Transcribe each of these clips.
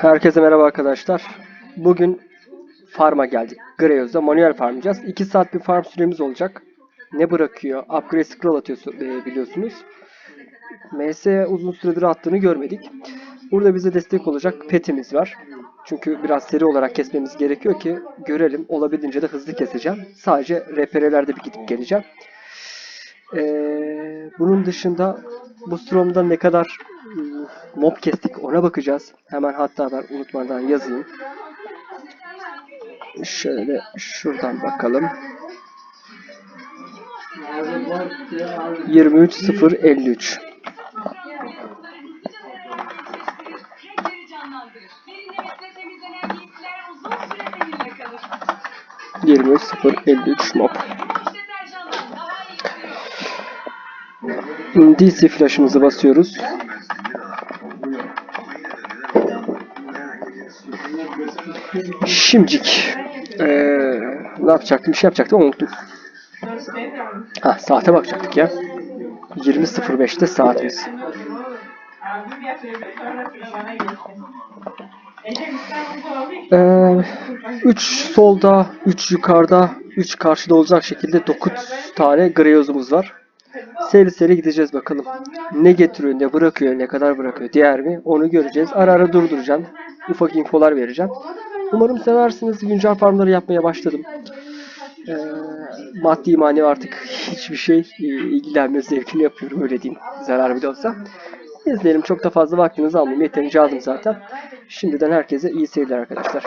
Herkese merhaba arkadaşlar. Bugün farma geldik. Greyoz'da manuel farmlayacağız. 2 saat bir farm süremiz olacak. Ne bırakıyor? Upgrade scroll atıyorsun e, biliyorsunuz. MS uzun süredir attığını görmedik. Burada bize destek olacak petimiz var. Çünkü biraz seri olarak kesmemiz gerekiyor ki görelim. Olabildiğince de hızlı keseceğim. Sadece RPR'lerde bir gidip geleceğim. Ee, bunun dışında bu stromda ne kadar ım, mob kestik ona bakacağız. Hemen hatta ben unutmadan yazayım. Şöyle şuradan bakalım. 23053 Renkleri canlandırır. DC flash'ımızı basıyoruz. Şimdicik ee, ne yapacaktım? Bir şey yapacaktım unuttum. Ha saate bakacaktık ya. 20.05'te saatimiz. Ee, 3 solda, 3 yukarıda, 3 karşıda olacak şekilde 9 tane greyozumuz var. Seri seri gideceğiz bakalım. Ne getiriyor, ne bırakıyor, ne kadar bırakıyor, diğer mi? Onu göreceğiz. Ara ara durduracağım. Ufak infolar vereceğim. Umarım seversiniz. Güncel farmları yapmaya başladım. Ee, maddi manevi artık hiçbir şey e, ilgilenme zevkini yapıyorum öyle diyeyim. Zarar bile olsa. İzleyelim. Çok da fazla vaktinizi almayayım. Yeterince aldım zaten. Şimdiden herkese iyi seyirler arkadaşlar.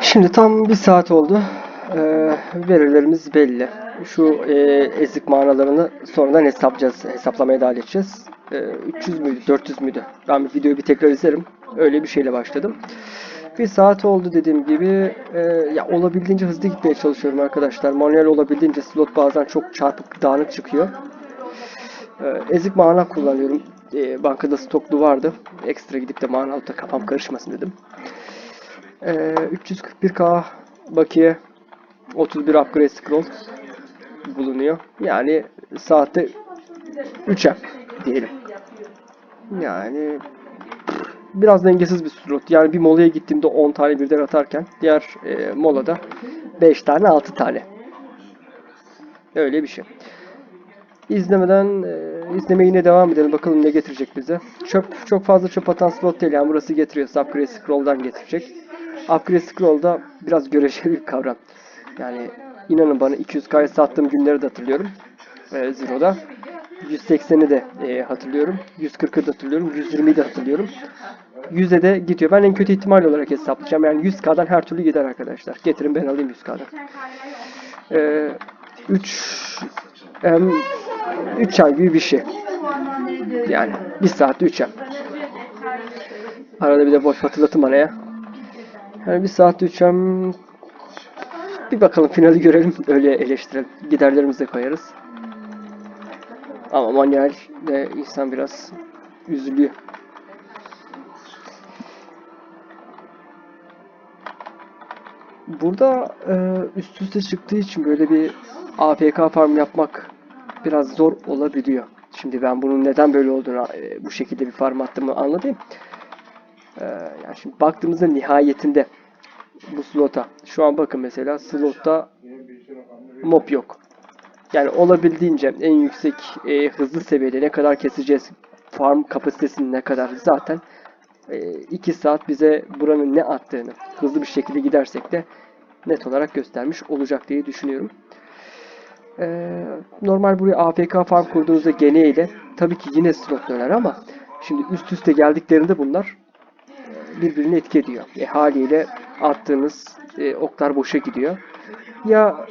Şimdi tam bir saat oldu. Ee, verilerimiz belli. Şu e, ezik manalarını sonradan hesaplayacağız. Hesaplamaya devam edeceğiz. Ee, 300 müydü, 400 müydü? Ben bir videoyu bir tekrar izlerim. Öyle bir şeyle başladım. Bir saat oldu dediğim gibi. Ee, ya olabildiğince hızlı gitmeye çalışıyorum arkadaşlar. Manuel olabildiğince slot bazen çok çarpık, dağınık çıkıyor. Ee, ezik mana kullanıyorum. Ee, bankada stoklu vardı. Ekstra gidip de mana alıp kafam karışmasın dedim. Ee, 341k bakiye 31 upgrade scroll bulunuyor. Yani saatte 3 M diyelim. Yani biraz dengesiz bir slot. Yani bir molaya gittiğimde 10 tane birden atarken diğer e, molada 5 tane 6 tane. Öyle bir şey. İzlemeden e, izlemeye yine devam edelim. Bakalım ne getirecek bize. Çöp çok fazla çöp atan slot değil. Yani burası getiriyor. Upgrade Scroll'dan getirecek. Upgrade Scroll'da biraz göreceli bir kavram. Yani inanın bana 200K'ya sattığım günleri de hatırlıyorum. E, Zero'da. 180'i de e, hatırlıyorum. 140'ı da hatırlıyorum. 120'yi de hatırlıyorum. 100'e de gidiyor. Ben en kötü ihtimal olarak hesaplayacağım. Yani 100K'dan her türlü gider arkadaşlar. Getirin ben alayım 100K'dan. Ee, 3 em, 3 ay gibi bir şey. Yani 1 saat 3 ay. Arada bir de boş hatırlatım araya. Yani 1 saat 3 ay. Bir bakalım finali görelim. Öyle eleştirelim. Giderlerimizi de koyarız. Ama manuel de insan biraz üzülüyor. Burada e, üst üste çıktığı için böyle bir APK farm yapmak biraz zor olabiliyor. Şimdi ben bunun neden böyle olduğunu e, bu şekilde bir farm attığımı anlatayım. E, yani şimdi baktığımızda nihayetinde bu slota şu an bakın mesela slotta mob yok. Yani olabildiğince en yüksek e, hızlı seviyede ne kadar keseceğiz farm kapasitesini ne kadar zaten 2 saat bize buranın ne attığını hızlı bir şekilde gidersek de net olarak göstermiş olacak diye düşünüyorum. Ee, normal buraya AFK farm kurduğunuzda geneyle tabii ki yine slot döner ama şimdi üst üste geldiklerinde bunlar e, birbirini etki ediyor. E, haliyle attığınız e, oklar boşa gidiyor. Ya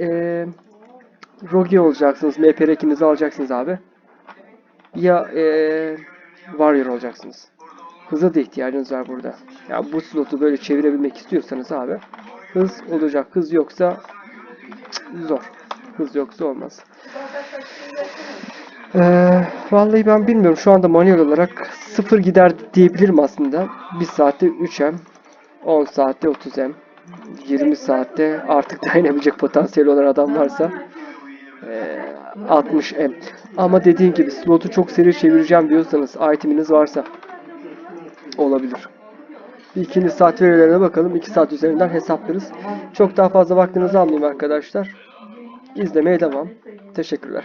e, Rogi olacaksınız, MP rekinizi alacaksınız abi. Ya e, Warrior olacaksınız. Hıza da ihtiyacınız var burada. Ya bu slotu böyle çevirebilmek istiyorsanız abi hız olacak. Hız yoksa zor. Hız yoksa olmaz. Ee, vallahi ben bilmiyorum. Şu anda manuel olarak sıfır gider diyebilirim aslında. 1 saatte 3M, 10 saatte 30M, 20 saatte artık dayanabilecek potansiyeli olan adam varsa ee, 60M. Ama dediğim gibi slotu çok seri çevireceğim diyorsanız iteminiz varsa olabilir. İkinci saat verilerine bakalım. 2 saat üzerinden hesaplarız. Çok daha fazla vaktinizi almayayım arkadaşlar. İzlemeye devam. Teşekkürler.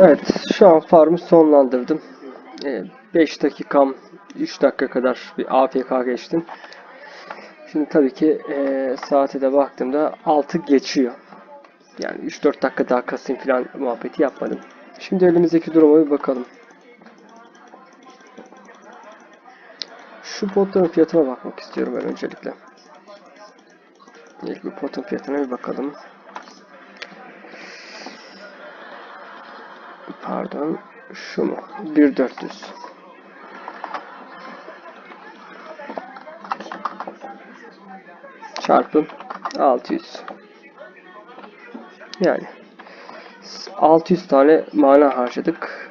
Evet, şu an farmı sonlandırdım. 5 dakikam 3 dakika kadar bir AFK geçtim. Şimdi tabii ki e, saate de baktığımda 6 geçiyor. Yani 3-4 dakika daha kasayım falan muhabbeti yapmadım. Şimdi elimizdeki duruma bir bakalım. Şu potların fiyatına bakmak istiyorum ben öncelikle. İlk bir potun fiyatına bir bakalım. Pardon. Şu mu? 1400. Çarpı 600. Yani 600 tane mana harcadık.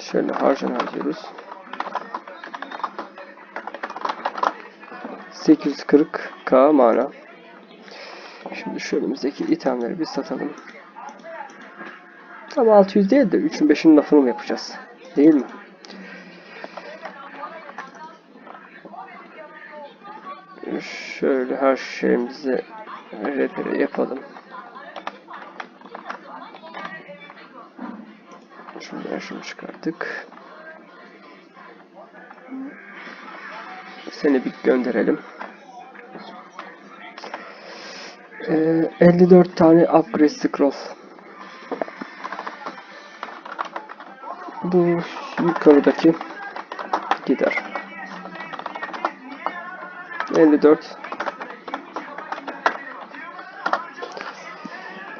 Şöyle harcan harcıyoruz. 840k mana. Şimdi şu önümüzdeki itemleri bir satalım. Ama 600 değil de 3'ün 5'in lafını mı yapacağız? Değil mi? Şöyle her şeyimizi repere yapalım. Şuradan şunu çıkarttık. Seni bir gönderelim. Ee, 54 tane upgrade scroll. Bu yukarıdaki gider. 54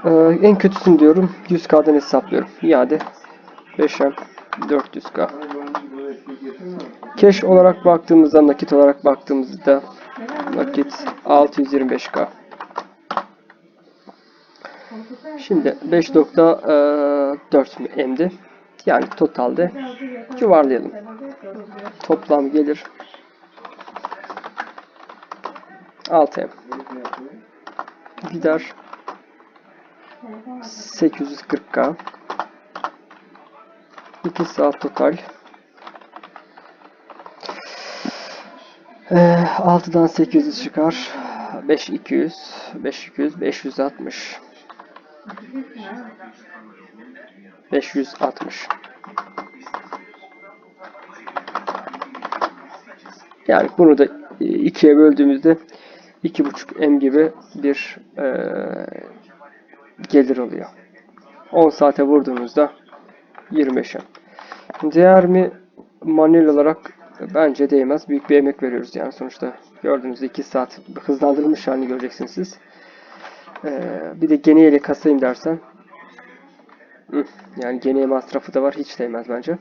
Ee, en kötüsünü diyorum 100k'dan hesaplıyorum. İade 5'e 400k. Cash olarak baktığımızda nakit olarak baktığımızda nakit 625k. Şimdi 5.4 M'di. Yani totalde yuvarlayalım. Toplam gelir 6M. Gider 840K. 2 saat total. Ee, 6'dan 800 çıkar. 5200, 5200, 560. 560. Yani bunu da ikiye böldüğümüzde 2.5 M gibi bir eee, gelir oluyor. 10 saate vurduğumuzda 25 M. Değer mi manuel olarak bence değmez. Büyük bir emek veriyoruz yani sonuçta. Gördüğünüz 2 saat hızlandırılmış halini göreceksiniz siz. Eee, bir de geniyle kasayım dersen yani geniye masrafı da var. Hiç değmez bence.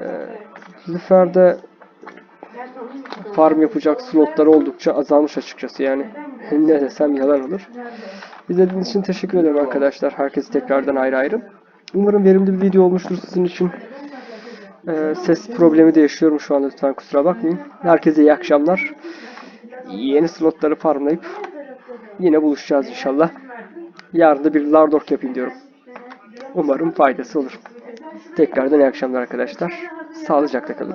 Ee, Lüfer'de farm yapacak slotlar oldukça azalmış açıkçası yani. ne desem yalan olur. İzlediğiniz için teşekkür ederim arkadaşlar. Herkese tekrardan ayrı ayrı. Umarım verimli bir video olmuştur sizin için. Ee, ses problemi de yaşıyorum şu anda lütfen kusura bakmayın. Herkese iyi akşamlar. Yeni slotları farmlayıp yine buluşacağız inşallah. Yarın da bir Lardork yapayım diyorum. Umarım faydası olur. Tekrardan iyi akşamlar arkadaşlar. Sağlıcakla kalın.